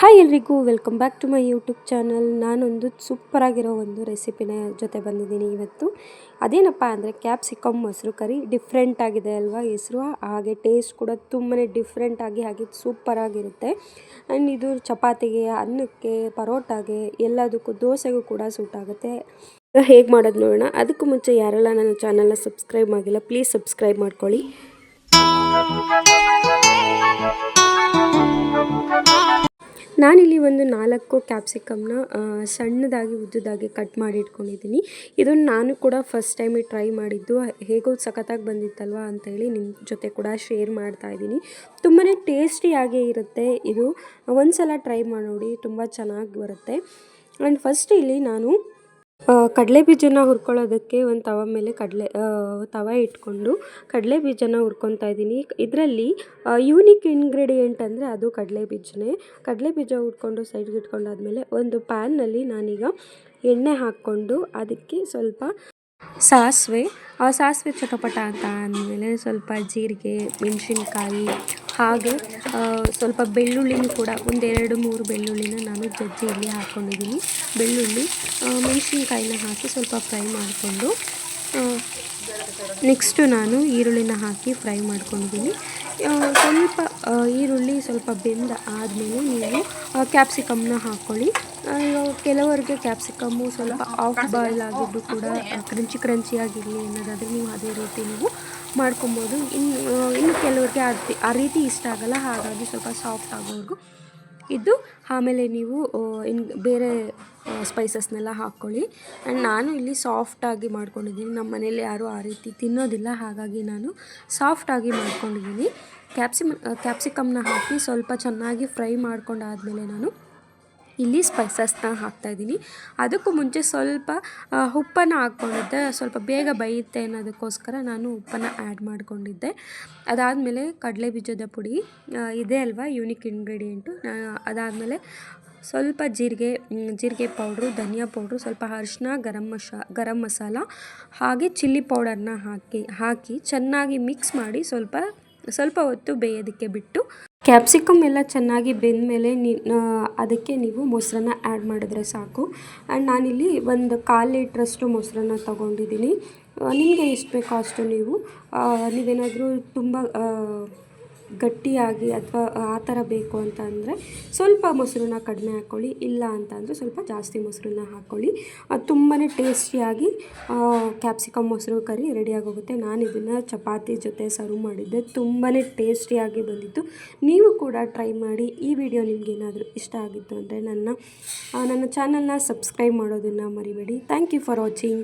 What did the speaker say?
Hi ಎಲ್ರಿಗೂ welcome back to my YouTube channel ನಾನೊಂದು ಸೂಪರಾಗಿರೋ ಒಂದು ರೆಸಿಪಿನ ಜೊತೆ ಬಂದಿದ್ದೀನಿ ಇವತ್ತು. ಅದೇನಪ್ಪ ಅಂದರೆ ಕ್ಯಾಪ್ಸಿಕಮ್ ಮೊಸರು ಕರಿ ಡಿಫ್ರೆಂಟ್ ಆಗಿದೆ ಅಲ್ವಾ ಹೆಸರು? ಹಾಗೆ ಟೇಸ್ಟ್ ಕೂಡ ತುಂಬಾ ಡಿಫ್ರೆಂಟ್ ಆಗಿ ಹಾಗೆ ಸೂಪರಾಗಿರುತ್ತೆ ಆ್ಯಂಡ್ ಇದು ಚಪಾತಿಗೆ, ಅನ್ನಕ್ಕೆ, ಪರೋಟಾಗೆ, ಎಲ್ಲದಕ್ಕೂ ದೋಸೆಗೂ ಕೂಡ ಸೂಟ್ ಆಗುತ್ತೆ. ಹೇಗೆ ಮಾಡೋದು ನೋಡೋಣ. ಅದಕ್ಕೂ ಮುಂಚೆ ಯಾರೆಲ್ಲ ನನ್ನ ಚಾನಲ್ನ ಸಬ್ಸ್ಕ್ರೈಬ್ ಆಗಿಲ್ಲ ಪ್ಲೀಸ್ ಸಬ್ಸ್ಕ್ರೈಬ್ ಮಾಡ್ಕೊಳ್ಳಿ. ನಾನಿಲ್ಲಿ ಒಂದು ನಾಲ್ಕು ಕ್ಯಾಪ್ಸಿಕಮ್ನ ಸಣ್ಣದಾಗಿ ಉದ್ದದಾಗಿ ಕಟ್ ಮಾಡಿ ಇಟ್ಕೊಂಡಿದ್ದೀನಿ. ಇದನ್ನು ನಾನು ಕೂಡ ಫಸ್ಟ್ ಟೈಮ್ ಟ್ರೈ ಮಾಡಿದ್ದು. ಹೇಗೋ ಸಖತ್ತಾಗಿ ಬಂದಿತ್ತಲ್ವ ಅಂತೇಳಿ ನಿಮ್ಮ ಜೊತೆ ಕೂಡ ಶೇರ್ ಮಾಡ್ತಾ ಇದ್ದೀನಿ. ತುಂಬಾ ಟೇಸ್ಟಿಯಾಗೇ ಇರುತ್ತೆ ಇದು. ಒಂದು ಸಲ ಟ್ರೈ ಮಾಡಿ ನೋಡಿ, ತುಂಬ ಚೆನ್ನಾಗಿ ಬರುತ್ತೆ. ಆ್ಯಂಡ್ ಫಸ್ಟ್ ಇಲ್ಲಿ ನಾನು ಕಡಲೆ ಬೀಜನ ಹುರ್ಕೊಳ್ಳೋದಕ್ಕೆ ಒಂದು ತವ ಮೇಲೆ ಕಡಲೆ ತವ ಇಟ್ಕೊಂಡು ಕಡಲೆ ಬೀಜನ ಹುರ್ಕೊತಾ ಇದ್ದೀನಿ. ಇದರಲ್ಲಿ ಯೂನಿಕ್ ಇಂಗ್ರೀಡಿಯೆಂಟ್ ಅಂದರೆ ಅದು ಕಡಲೆ ಬೀಜನೇ. ಕಡಲೆ ಬೀಜ ಹುರ್ಕೊಂಡು ಸೈಡ್ಗೆ ಇಟ್ಕೊಂಡಾದ್ಮೇಲೆ ಒಂದು ಪ್ಯಾನ್ನಲ್ಲಿ ನಾನೀಗ ಎಣ್ಣೆ ಹಾಕ್ಕೊಂಡು ಅದಕ್ಕೆ ಸ್ವಲ್ಪ ಸಾಸಿವೆ. ಆ ಸಾಸಿವೆ ಚಟಪಟ ಅಂತ ಅಂದಮೇಲೆ ಸ್ವಲ್ಪ ಜೀರಿಗೆ, ಮೆಣಸಿನ್ಕಾಯಿ, ಹಾಗೆ ಸ್ವಲ್ಪ ಬೆಳ್ಳುಳ್ಳಿನೂ ಕೂಡ ಒಂದೆರಡು ಮೂರು ಬೆಳ್ಳುಳ್ಳಿನ ನಾನು ಜಜ್ಜಿ ಇಲ್ಲಿ ಹಾಕ್ಕೊಂಡಿದ್ದೀನಿ ಬೆಳ್ಳುಳ್ಳಿ ಮೆಣಸಿನ್ಕಾಯಿನ ಹಾಕಿ ಸ್ವಲ್ಪ ಫ್ರೈ ಮಾಡಿಕೊಂಡು ನೆಕ್ಸ್ಟು ನಾನು ಈರುಳ್ಳಿನ ಹಾಕಿ ಫ್ರೈ ಮಾಡ್ಕೊಂಡಿದ್ದೀನಿ. ಸ್ವಲ್ಪ ಸ್ವಲ್ಪ ಬೆಂದ ಆದಮೇಲೆ ನೀವು ಕ್ಯಾಪ್ಸಿಕಮ್ನ ಹಾಕ್ಕೊಳ್ಳಿ ಕೆಲವರಿಗೆ ಕ್ಯಾಪ್ಸಿಕಮ್ಮು ಸ್ವಲ್ಪ ಆಫ್ ಬಾಯ್ಲ್ ಆಗಿದ್ದು ಕೂಡ ಕ್ರಂಚಿ ಕ್ರಂಚಿಯಾಗಿರಲಿ ಅನ್ನೋದಾದರೆ ನೀವು ಅದೇ ರೀತಿ ನೀವು ಮಾಡ್ಕೊಬೋದು. ಇನ್ನು ಇನ್ನು ಕೆಲವರಿಗೆ ಆ ರೀತಿ ಇಷ್ಟ ಆಗಲ್ಲ. ಹಾಗಾಗಿ ಸ್ವಲ್ಪ ಸಾಫ್ಟ್ ಆಗೋವರೆಗೂ ಇದ್ದು ಆಮೇಲೆ ನೀವು ಇನ್ ಬೇರೆ ಸ್ಪೈಸಸ್ನೆಲ್ಲ ಹಾಕ್ಕೊಳ್ಳಿ. ಆ್ಯಂಡ್ ನಾನು ಇಲ್ಲಿ ಸಾಫ್ಟಾಗಿ ಮಾಡ್ಕೊಂಡಿದ್ದೀನಿ. ನಮ್ಮ ಮನೇಲಿ ಯಾರೂ ಆ ರೀತಿ ತಿನ್ನೋದಿಲ್ಲ. ಹಾಗಾಗಿ ನಾನು ಸಾಫ್ಟಾಗಿ ಮಾಡ್ಕೊಂಡಿದ್ದೀನಿ. ಕ್ಯಾಪ್ಸಿಮ್ ಕ್ಯಾಪ್ಸಿಕಮ್ನ ಹಾಕಿ ಸ್ವಲ್ಪ ಚೆನ್ನಾಗಿ ಫ್ರೈ ಮಾಡ್ಕೊಂಡಾದಮೇಲೆ ನಾನು ಇಲ್ಲಿ ಸ್ಪೈಸಸ್ನ ಹಾಕ್ತಾಯಿದ್ದೀನಿ ಅದಕ್ಕೂ ಮುಂಚೆ ಸ್ವಲ್ಪ ಉಪ್ಪನ್ನು ಹಾಕ್ಕೊಂಡಿದ್ದೆ. ಸ್ವಲ್ಪ ಬೇಗ ಬೈಯುತ್ತೆ ಅನ್ನೋದಕ್ಕೋಸ್ಕರ ನಾನು ಉಪ್ಪನ್ನು ಆ್ಯಡ್ ಮಾಡಿಕೊಂಡಿದ್ದೆ. ಅದಾದಮೇಲೆ ಕಡಲೆ ಬೀಜದ ಪುಡಿ ಇದೆ ಅಲ್ವಾ ಯೂನಿಕ್ ಇಂಗ್ರೀಡಿಯೆಂಟು ಅದಾದಮೇಲೆ ಸ್ವಲ್ಪ ಜೀರಿಗೆ ಜೀರಿಗೆ ಪೌಡ್ರು ಧನಿಯಾ ಪೌಡ್ರು ಸ್ವಲ್ಪ ಅರಿಶಿನ ಗರಂ ಮಶಾ, ಗರಂ ಮಸಾಲ, ಹಾಗೆ ಚಿಲ್ಲಿ ಪೌಡರ್ನ ಹಾಕಿ ಹಾಕಿ ಚೆನ್ನಾಗಿ ಮಿಕ್ಸ್ ಮಾಡಿ ಸ್ವಲ್ಪ ಸ್ವಲ್ಪ ಹೊತ್ತು ಬೇಯೋದಕ್ಕೆ ಬಿಟ್ಟು ಕ್ಯಾಪ್ಸಿಕಮ್ ಎಲ್ಲ ಚೆನ್ನಾಗಿ ಬೆಂದ ಮೇಲೆ ನಿ ಅದಕ್ಕೆ ನೀವು ಮೊಸರನ್ನ ಆ್ಯಡ್ ಮಾಡಿದ್ರೆ ಸಾಕು. ಆ್ಯಂಡ್ ನಾನಿಲ್ಲಿ ಒಂದು ಕಾಲು ಲೀಟ್ರಷ್ಟು ಮೊಸರನ್ನ ತೊಗೊಂಡಿದ್ದೀನಿ. ನಿಮಗೆ ಎಷ್ಟು ಬೇಕೋ ಅಷ್ಟು ನೀವು ನೀವೇನಾದರೂ ತುಂಬ ಗಟ್ಟಿಯಾಗಿ ಅಥವಾ ಆ ಥರ ಬೇಕು ಅಂತ ಅಂದರೆ ಸ್ವಲ್ಪ ಮೊಸರನ್ನ ಕಡಿಮೆ ಹಾಕ್ಕೊಳ್ಳಿ ಇಲ್ಲ ಅಂತ ಅಂದರೆ ಸ್ವಲ್ಪ ಜಾಸ್ತಿ ಮೊಸರನ್ನ ಹಾಕ್ಕೊಳ್ಳಿ ಅದು ತುಂಬಾ ಟೇಸ್ಟಿಯಾಗಿ ಕ್ಯಾಪ್ಸಿಕಮ್ ಮೊಸರು ಕರಿ ರೆಡಿಯಾಗೋಗುತ್ತೆ ನಾನು ಇದನ್ನು ಚಪಾತಿ ಜೊತೆ ಸರ್ವ್ ಮಾಡಿದ್ದೆ. ತುಂಬಾ ಟೇಸ್ಟಿಯಾಗಿ ಬಂದಿತ್ತು. ನೀವು ಕೂಡ ಟ್ರೈ ಮಾಡಿ. ಈ ವಿಡಿಯೋ ನಿಮಗೇನಾದರೂ ಇಷ್ಟ ಆಗಿತ್ತು ಅಂದರೆ ನನ್ನ ನನ್ನ ಚಾನಲ್ನ ಸಬ್ಸ್ಕ್ರೈಬ್ ಮಾಡೋದನ್ನು ಮರಿಬೇಡಿ. Thank you for watching